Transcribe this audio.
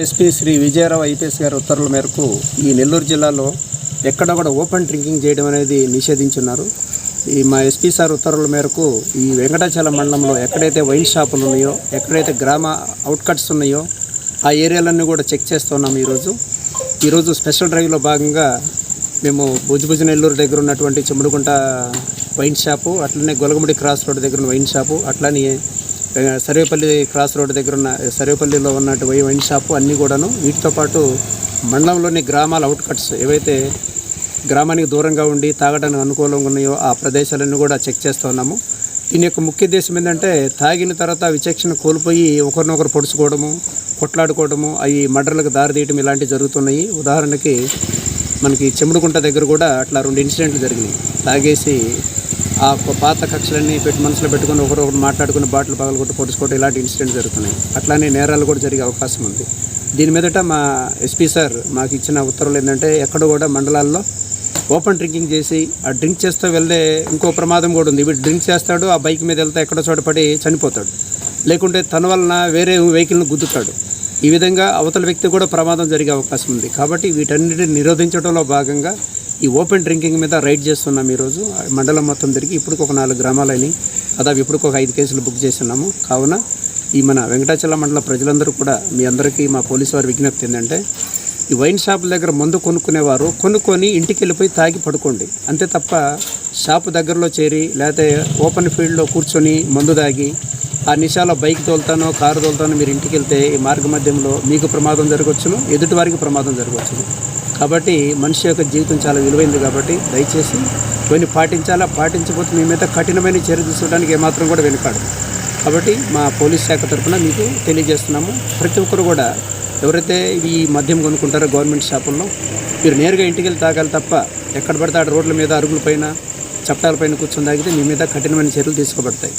SP Shri Vijaya Rao IPS గారి ఉత్తర్వుల మేరకు ఈ నెల్లూరు జిల్లాలో ఎక్కడ కూడా ఓపెన్ డ్రింకింగ్ చేయడం అనేది నిషేధించున్నారు. ఈ మా ఎస్పీ సార్ ఉత్తర్వుల మేరకు ఈ వెంకటాచలం మండలంలో ఎక్కడైతే వైన్ షాపులు ఉన్నాయో ఎక్కడైతే గ్రామ అవుట్కట్స్ ఉన్నాయో ఆ ఏరియాలన్నీ కూడా చెక్ చేస్తున్నాం ఈరోజు. ఈరోజు స్పెషల్ డ్రైవ్లో భాగంగా మేము భుజభుజ నెల్లూరు దగ్గర ఉన్నటువంటి చెముడుగుంట వైన్ షాపు అట్లనే గొలగముడి క్రాస్ రోడ్ దగ్గర ఉన్న వైన్ షాపు అట్లనే సర్వేపల్లి క్రాస్ రోడ్ దగ్గర ఉన్న సర్వేపల్లిలో ఉన్నట్టు వై- వైన్ షాపు అన్నీ కూడాను. వీటితో పాటు మండలంలోని గ్రామాల అవుట్కట్స్ ఏవైతే గ్రామానికి దూరంగా ఉండి తాగడానికి అనుకూలంగా ఉన్నాయో ఆ ప్రదేశాలన్నీ కూడా చెక్ చేస్తూ ఉన్నాము. దీని యొక్క ముఖ్య ఉద్దేశం ఏంటంటే తాగిన తర్వాత విచక్షణ కోల్పోయి ఒకరినొకరు పొడుచుకోవడము కొట్లాడుకోవడము అవి మర్డర్లకు దారితీయటం ఇలాంటివి జరుగుతున్నాయి. ఉదాహరణకి మనకి చెముడుకుంట దగ్గర కూడా అట్లా రెండు ఇన్సిడెంట్లు జరిగినాయి. తాగేసి ఆ పాత కక్షలన్నీ పెట్టి మనసులో పెట్టుకొని ఒకరొకరు మాట్లాడుకుని బాటిల్ పగలగొట్టి పొడుచుకోవడం ఇలాంటి ఇన్సిడెంట్ జరుగుతున్నాయి. అట్లానే నేరాలు కూడా జరిగే అవకాశం ఉంది. దీని మీదట మా ఎస్పీ సార్ మాకు ఇచ్చిన ఉత్తర్వులు ఏంటంటే ఎక్కడ కూడా మండలాల్లో ఓపెన్ డ్రింకింగ్ చేసి ఆ డ్రింక్ చేస్తూ వెళ్ళే ఇంకో ప్రమాదం కూడా ఉంది. వీడు డ్రింక్ చేస్తాడు ఆ బైక్ మీద వెళ్తే ఎక్కడో చోట పడి చనిపోతాడు. లేకుంటే తన వలన వేరే వెహికల్ని గుద్దుతాడు. ఈ విధంగా అవతల వ్యక్తి కూడా ప్రమాదం జరిగే అవకాశం ఉంది. కాబట్టి వీటన్నిటిని నిరోధించడంలో భాగంగా ఈ ఓపెన్ డ్రింకింగ్ మీద రైడ్ చేస్తున్నాం ఈరోజు. మండలం మొత్తం తిరిగి ఇప్పుడు ఒక నాలుగు గ్రామాలని దాదాపు ఇప్పుడు ఒక ఐదు కేసులు బుక్ చేస్తున్నాము. కావున ఈ మన వెంకటాచలం మండల ప్రజలందరూ కూడా మీ అందరికీ మా పోలీసు వారి విజ్ఞప్తి ఏంటంటే ఈ వైన్ షాపుల దగ్గర మందు కొనుక్కునేవారు కొనుక్కొని ఇంటికి వెళ్ళిపోయి తాగి పడుకోండి. అంతే తప్ప షాపు దగ్గరలో చేరి లేకపోతే ఓపెన్ ఫీల్డ్లో కూర్చొని మందు తాగి ఆ నిషాలో బైక్ తోలుతానో కారు తోలుతానో మీరు ఇంటికి వెళ్తే ఈ మార్గ మధ్యంలో మీకు ప్రమాదం జరగవచ్చును ఎదుటివారికి ప్రమాదం జరగవచ్చును కాబట్టి మనిషి యొక్క జీవితం చాలా విలువైంది కాబట్టి దయచేసి ఇవన్నీ పాటించాలా? పాటించకపోతే మీ మీద కఠినమైన చర్య తీసుకోవడానికి ఏమాత్రం కూడా వెనుకాడు. కాబట్టి మా పోలీస్ శాఖ తరఫున మీకు తెలియజేస్తున్నాము. ప్రతి ఒక్కరు కూడా ఎవరైతే ఈ మద్యం కొనుక్కుంటారో గవర్నమెంట్ షాపుల్లో మీరు నేరుగా ఇంటికి వెళ్ళి తాగాలి తప్ప ఎక్కడ పడితే ఆ రోడ్ల మీద అరుగులపైన చట్టాలపైన కూర్చొని తాగితే మీ మీద కఠినమైన చర్యలు తీసుకోబడతాయి.